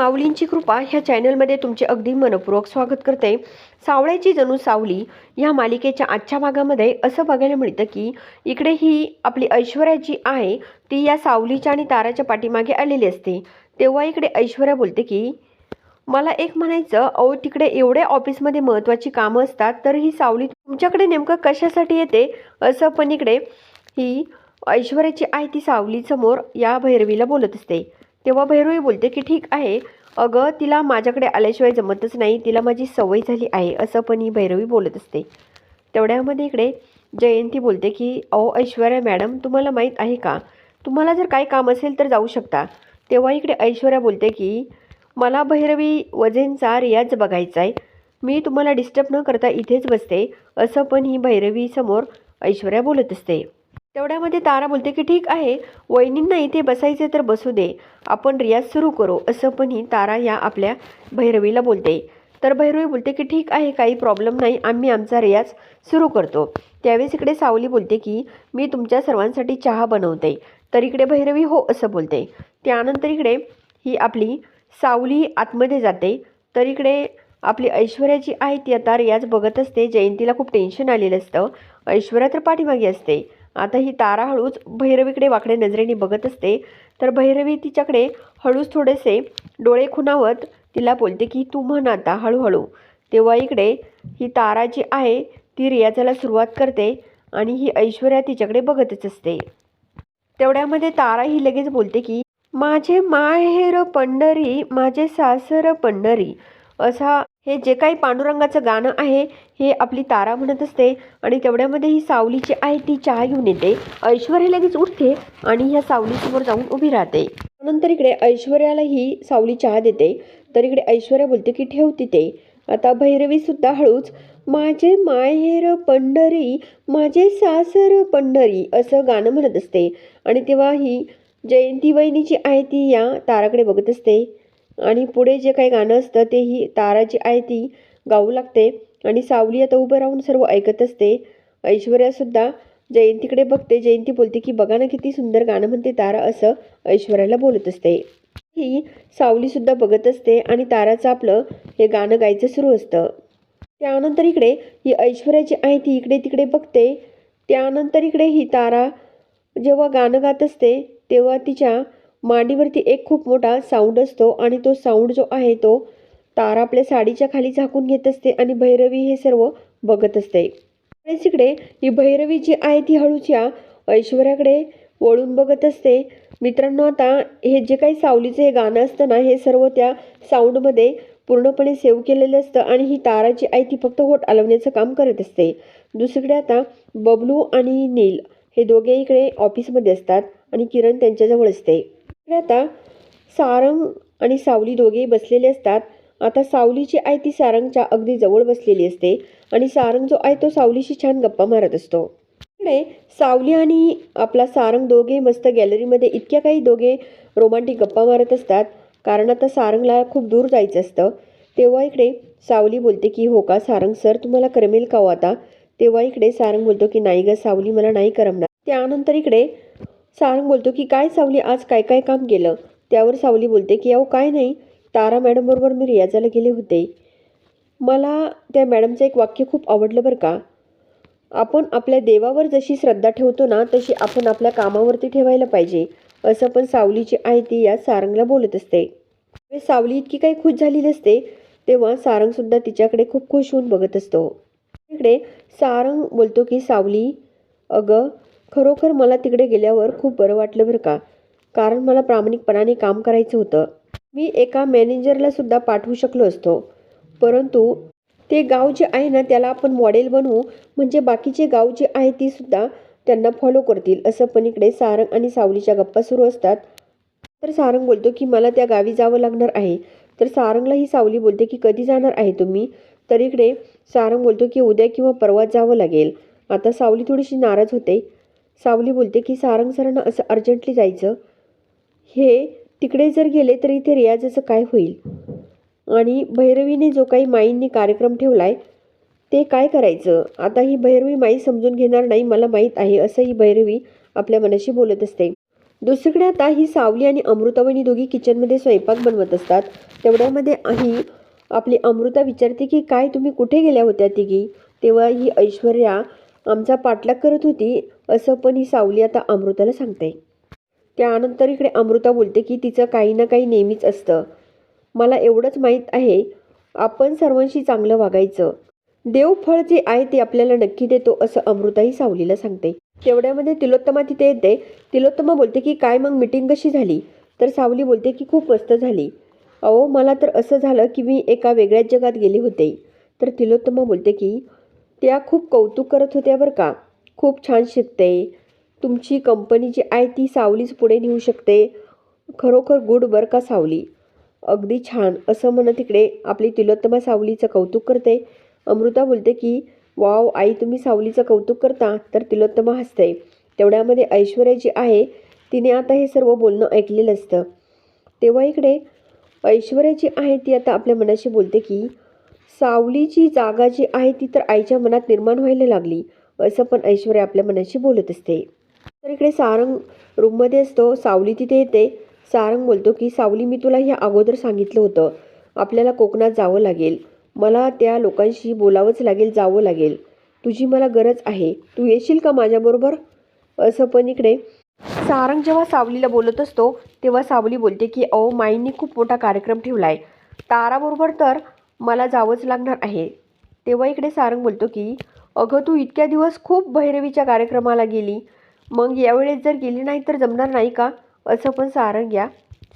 माऊलींची कृपा ह्या चॅनलमध्ये तुमचे अगदी मनपूर्वक स्वागत करते. सावळ्याची जणू सावली ह्या मालिकेच्या आजच्या भागामध्ये असं बघायला मिळतं की इकडे ही आपली ऐश्वर्या जी आहे ती या सावलीच्या आणि ताराच्या पाठीमागे आलेली असते. तेव्हा इकडे ऐश्वर्या बोलते की मला एक म्हणायचं अहो तिकडे एवढे ऑफिसमध्ये महत्त्वाची कामं असतात तर ही सावली तुमच्याकडे नेमकं कशासाठी येते? असं पण इकडे ही ऐश्वर्याची आहे ती सावलीसमोर या भैरवीला बोलत असते. तेव्हा भैरवी बोलते की ठीक आहे. अगं तिला माझ्याकडे आल्याशिवाय जमतच नाही. तिला माझी सवय झाली आहे. असं पण ही भैरवी बोलत असते. तेवढ्यामध्ये इकडे जयंती बोलते की अहो ऐश्वर्या मॅडम तुम्हाला माहीत आहे का? तुम्हाला जर काही काम असेल तर जाऊ शकता. तेव्हा इकडे ऐश्वर्या बोलते की मला भैरवी वजेंचा रियाज बघायचा आहे. मी तुम्हाला डिस्टर्ब न करता इथेच बसते. असं पण ही भैरवीसमोर ऐश्वर्या बोलत असते. तेवढ्यामध्ये तारा बोलते की ठीक आहे वहिनींना इथे बसायचे तर बसू दे. आपण रियाज सुरू करू असं पण ही तारा या आपल्या भैरवीला बोलते. तर भैरवी बोलते की ठीक आहे काही प्रॉब्लेम नाही. आम्ही आमचा रियाज सुरू करतो. त्यावेळेस इकडे सावली बोलते की मी तुमच्या सर्वांसाठी चहा बनवते. तर इकडे भैरवी हो असं बोलते. त्यानंतर इकडे ही आपली सावली आतमध्ये जाते. तर इकडे आपली ऐश्वर्या जी आहे ती आता रियाज बघत असते. जयंतीला खूप टेन्शन आलेलं असतं. ऐश्वर्या तर पाठीमागे असते. आता ही तारा हळूच भैरवीकडे वाकडे नजरेने बघत असते. तर भैरवी तिच्याकडे हळूच थोडेसे डोळे खुणावत तिला बोलते की तू म्हण आता हळूहळू. तेव्हा इकडे ही तारा जी आहे ती रियाजाला सुरुवात करते आणि ही ऐश्वर्या तिच्याकडे बघतच असते. तेवढ्यामध्ये तारा ही लगेच बोलते की माझे माहेर पंढरी माझे सासर पंढरी असा हे जे काही पांडुरंगाचं गाणं आहे हे आपली तारा म्हणत असते. आणि तेवढ्यामध्ये ही सावलीची आहे ती चहा घेऊन येते. ऐश्वर्या लगेच उठते आणि ह्या सावलीसमोर जाऊन उभी राहते. नंतर इकडे ऐश्वर्याला ही सावली चहा देते. तर इकडे ऐश्वर्या बोलते की ठेव तिथे. आता भैरवी सुद्धा हळूच माझे माहेर पंढरी माझे सासर पंढरी असं गाणं म्हणत असते. आणि तेव्हा ही जयंती वहिनीची आहे ती या ताराकडे बघत असते. आणि पुढे जे काही गाणं असतं ते ही तारा जी आहे ती गाऊ लागते. आणि सावली आता उभं राहून सर्व ऐकत असते. ऐश्वर्यासुद्धा जयंतीकडे बघते. जयंती बोलते की बघा ना किती सुंदर गाणं म्हणते तारा असं ऐश्वर्याला बोलत असते. ही सावलीसुद्धा बघत असते आणि ताराचं आपलं हे गाणं गायचं सुरू असतं. त्यानंतर इकडे ही ऐश्वर्याची आहे ती इकडे तिकडे बघते. त्यानंतर इकडे ही तारा जेव्हा गाणं गात असते तेव्हा तिच्या मांडीवरती एक खूप मोठा साऊंड असतो आणि तो साऊंड जो आहे तो तारा आपल्या साडीच्या खाली झाकून घेत असते आणि भैरवी हे सर्व बघत असते. तिकडे इकडे ही भैरवी जी आहे ती हळूच्या ऐश्वर्याकडे वळून बघत असते. मित्रांनो आता हे जे काही सावलीचं हे गाणं असतं ना हे सर्व त्या साऊंडमध्ये पूर्णपणे सेव्ह केलेलं असतं आणि ही तारा जी आहे ती फक्त होट आलवण्याचं काम करत असते. दुसरीकडे आता बबलू आणि नील हे दोघे इकडे ऑफिसमध्ये असतात आणि किरण त्यांच्याजवळ असते. आता सारंग आणि सावली दोघेही बसलेले असतात. आता सावलीची आई ती सारंगच्या अगदी जवळ बसलेली असते आणि सारंग जो आहे तो सावलीशी छान गप्पा मारत असतो. इकडे सावली आणि आपला सारंग दोघे मस्त गॅलरीमध्ये इतक्या काही दोघे रोमांटिक गप्पा मारत असतात. कारण आता सारंगला खूप दूर जायचं असतं. तेव्हा इकडे सावली बोलते की हो का सारंग सर तुम्हाला करमेल का हो आता? तेव्हा इकडे सारंग बोलतो की नाही ग सावली मला नाही करमणार. त्यानंतर इकडे सारंग बोलतो की काय सावली आज काय काय काम केलं? त्यावर सावली बोलते की अहो काय नाही. तारा मॅडमबरोबर मी रियाजाला गेले होते. मला त्या मॅडमचं एक वाक्य खूप आवडलं बरं का. आपण आपल्या देवावर जशी श्रद्धा ठेवतो ना तशी आपण आपल्या कामावरती ठेवायला पाहिजे. असं पण सावलीची आई ती या सारंगला बोलत असते. सावली इतकी काही खुश झालेली असते तेव्हा सारंगसुद्धा तिच्याकडे खूप खुश होऊन बघत असतो. इकडे सारंग बोलतो की सावली अगं खरोखर मला तिकडे गेल्यावर खूप बरं वाटलं बरं का? कारण मला प्रामाणिकपणाने काम करायचं होतं. मी एका मॅनेजरला सुद्धा पाठवू शकलो असतो. परंतु ते गाव जे आहे ना त्याला आपण मॉडेल बनवू म्हणजे बाकीचे गाव जे आहे ती सुद्धा त्यांना फॉलो करतील असं पण इकडे सारंग आणि सावलीच्या गप्पा सुरू असतात. तर सारंग बोलतो की मला त्या गावी जावं लागणार आहे. तर सारंगला ही सावली बोलते की कधी जाणार आहे तुम्ही? तर इकडे सारंग बोलतो की उद्या किंवा परवा जावं लागेल. आता सावली थोडीशी नाराज होते. सावली बोलते की सारंग सरांना असं अर्जंटली जायचं. हे तिकडे जर गेले तर इथे रियाजाचं काय होईल? आणि भैरवीने जो काही माईंनी कार्यक्रम ठेवला आहे ते काय करायचं? आता ही भैरवी माई समजून घेणार नाही मला माहीत आहे असं ही भैरवी आपल्या मनाशी बोलत असते. दुसरीकडे आता ही सावली आणि अमृतावणी दोघी किचनमध्ये स्वयंपाक बनवत असतात. तेवढ्यामध्ये ही आपली अमृता विचारते की काय तुम्ही कुठे गेल्या होत्या तिघी? तेव्हा ही ऐश्वर्या आमचा पाठलाग करत होती असं पण ही सावली आता अमृताला सांगते. त्यानंतर इकडे अमृता बोलते की तिचं काही ना काही नेहमीच असतं. मला एवढंच माहीत आहे आपण सर्वांशी चांगलं वागायचं. देव फळ जे आहे ते आपल्याला नक्की देतो असं अमृताही सावलीला सांगते. तेवढ्यामध्ये तिलोत्तमा तिथे येते. तिलोत्तमा बोलते की काय मग मिटिंग कशी झाली? तर सावली बोलते की खूप मस्त झाली. अहो मला तर असं झालं की मी एका वेगळ्याच जगात गेले होते. तर तिलोत्तमा बोलते की त्या खूप कौतुक करत होत्या बरं का. खूप छान शिकते. तुमची कंपनी जी आहे ती सावलीच पुढे नेऊ शकते. खरोखर गुड बरं का सावली. अगदी छान. असं म्हणत तिकडे आपली तिलोत्तमा सावलीचं कौतुक करते. अमृता बोलते की वाव आई तुम्ही सावलीचं कौतुक करता तर तिलोत्तमा हसते. तेवढ्यामध्ये ऐश्वर्या जी आहे तिने आता हे सर्व बोलणं ऐकलेलं असतं. तेव्हा इकडे ऐश्वर्या जी आहे ती आता आपल्या मनाशी बोलते की सावलीची जागा जी आहे ती तर आईच्या मनात निर्माण व्हायला लागली. असं पण ऐश्वर्या आपल्या मनाशी बोलत असते. तर इकडे सारंग रूममध्ये असतो. सावली तिथे येते. सारंग बोलतो की सावली मी तुला ह्या अगोदर सांगितलं होतं. आपल्याला कोकणात जावं लागेल. मला त्या लोकांशी बोलावंच लागेल जावं लागेल. तुझी मला गरज आहे. तू येशील का माझ्याबरोबर? असं पण इकडे. सारंग जेव्हा सावलीला बोलत असतो तेव्हा सावली बोलते की अहो माईंनी खूप मोठा कार्यक्रम ठेवला आहे ताराबरोबर तर मला जावंच लागणार आहे. तेव्हा इकडे सारंग बोलतो की अगं तू इतक्या दिवस खूप भैरवीच्या कार्यक्रमाला गेली. मग यावेळेस जर गेली नाही तर जमणार नाही का? असं पण सारंग या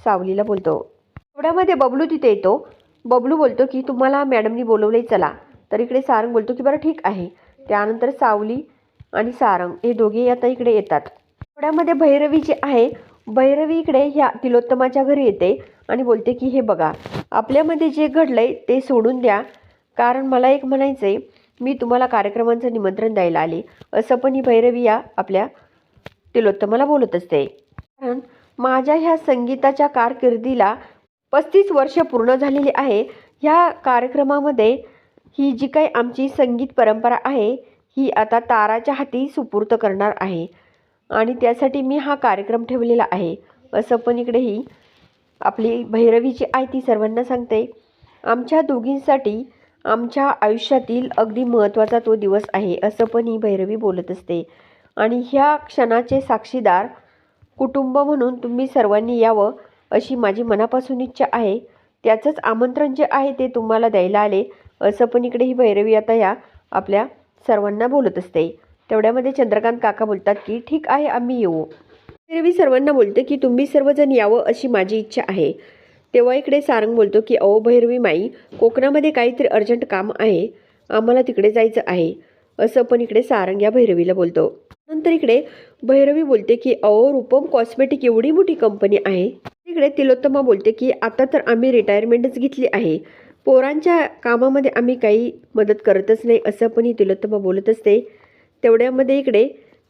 सावलीला बोलतो. एवढ्यामध्ये बबलू तिथे येतो. बबलू बोलतो की तुम्हाला मॅडमनी बोलवले चला. तर इकडे सारंग बोलतो की बरं ठीक आहे. त्यानंतर सावली आणि सारंग हे दोघे आता इकडे येतात. थोड्यामध्ये भैरवी जी आहे भैरवी इकडे ह्या तिलोत्तमाच्या घरी येते. आणि बोलते की हे बघा आपल्यामध्ये जे घडलं आहे ते सोडून द्या. कारण मला एक म्हणायचं आहे मी तुम्हाला कार्यक्रमांचं निमंत्रण द्यायला आले. असं पण ही भैरवी या आपल्या तिलोत्तमाला बोलत असते. कारण माझ्या ह्या संगीताच्या कारकिर्दीला पस्तीस वर्ष पूर्ण झालेली आहे. ह्या कार्यक्रमामध्ये ही जी काही आमची संगीत परंपरा आहे ही आता ताराच्या हाती सुपूर्त करणार आहे. आणि त्यासाठी मी हा कार्यक्रम ठेवलेला आहे. असं पण इकडे ही आपली भैरवीची आहे ती सर्वांना सांगते आमच्या दोघींसाठी आमच्या आयुष्यातील अगदी महत्त्वाचा तो दिवस आहे असं पण ही भैरवी बोलत असते. आणि ह्या क्षणाचे साक्षीदार कुटुंब म्हणून तुम्ही सर्वांनी यावं अशी माझी मनापासून इच्छा आहे. त्याचंच आमंत्रण जे आहे ते तुम्हाला द्यायला आले असं पण इकडे ही भैरवी आता या आपल्या सर्वांना बोलत असते. तेवढ्यामध्ये चंद्रकांत काका बोलतात की ठीक आहे आम्ही येऊ. मी सर्वांना बोलते की तुम्ही सर्वजण यावं अशी माझी इच्छा आहे. तेव्हा इकडे सारंग बोलतो की अहो भैरवी माई कोकणामध्ये काहीतरी अर्जंट काम आहे. आम्हाला तिकडे जायचं आहे. असं पण इकडे सारंग या भैरवीला बोलतो. नंतर इकडे भैरवी बोलते की अहो रूपम कॉस्मेटिक एवढी मोठी कंपनी आहे. इकडे तिलोत्तमा बोलते की आता तर आम्ही रिटायरमेंटच घेतली आहे. पोरांच्या कामामध्ये आम्ही काही मदत करतच नाही असं पण ही तिलोत्तमा बोलत असते. तेवढ्यामध्ये इकडे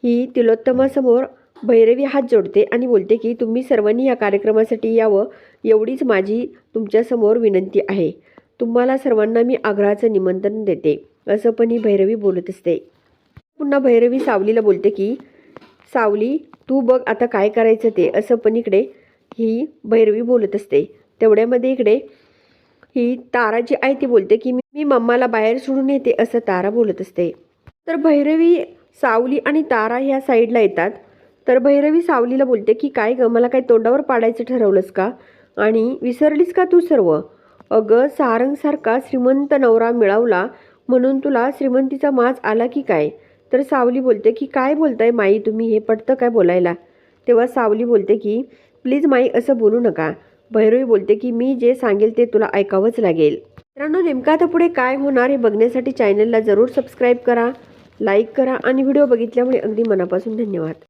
ही तिलोत्तमासमोर भैरवी हात जोडते आणि बोलते की तुम्ही सर्वांनी या कार्यक्रमासाठी यावं एवढीच माझी तुमच्यासमोर विनंती आहे. तुम्हाला सर्वांना मी आग्रहाचं निमंत्रण देते. असं पण ही भैरवी बोलत असते. पुन्हा भैरवी सावलीला बोलते की सावली तू बघ आता काय करायचं ते. असं पण इकडे ही भैरवी बोलत असते. तेवढ्यामध्ये इकडे ही तारा जी आहे ती बोलते की मी मम्माला बाहेर सोडून येते असं तारा बोलत असते. तर भैरवी सावली आणि तारा ह्या साईडला येतात. तर भैरवी सावलीला बोलते की काय गं मला काय तोंडावर पाडायचं ठरवलंस का? आणि विसरलीस का तू सर्व? अगं सारंगसारखा श्रीमंत नवरा मिळवला म्हणून तुला श्रीमंतीचा माज आला की काय? तर सावली बोलते की काय बोलताय माई तुम्ही? हे पटतं काय बोलायला? तेव्हा सावली बोलते की प्लीज माई असं बोलू नका. भैरवी बोलते की मी जे सांगेल ते तुला ऐकावंच लागेल. मित्रांनो नेमका आता पुढे काय होणार हे बघण्यासाठी चॅनलला जरूर सबस्क्राईब करा लाईक करा आणि व्हिडिओ बघितल्यामुळे अगदी मनापासून धन्यवाद.